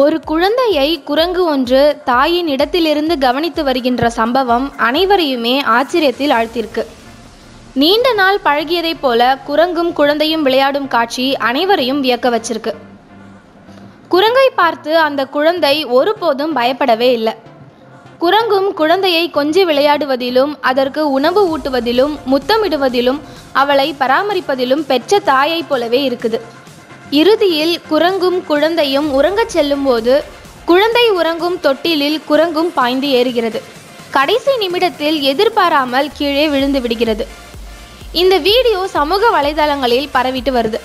ஒரு குழந்தையை குரங்கு ஒன்று தாயின் இடத்திலிருந்து கவனித்து வருகின்ற சம்பவம் அனைவரையுமே ஆச்சரியத்தில் ஆழ்த்திருக்கு நீண்ட நாள் பழகியதைப் போல குரங்கும் குழந்தையும் விளையாடும் காட்சி அனைவரையும் வியக்க வச்சிருக்கு. குரங்கை பார்த்து அந்த குழந்தை ஒருபோதும் பயப்படவே இல்லை. குரங்கும் குழந்தையை கொஞ்சி விளையாடுவதிலும் அதற்கு உணவு ஊட்டுவதிலும் முத்தமிடுவதிலும் அவளை பராமரிப்பதிலும் பெற்ற தாயைப் போலவே இருக்குது. இறுதியில் குரங்கும் குழந்தையும் உறங்கச் செல்லும்போது குழந்தை உறங்கும் தொட்டிலில் குரங்கும் பாய்ந்து ஏறுகிறது. கடைசி நிமிடத்தில் எதிர்பாராமல் கீழே விழுந்து விடுகிறது. இந்த வீடியோ சமூக வலைதளங்களில் பரவிட்டு வருது.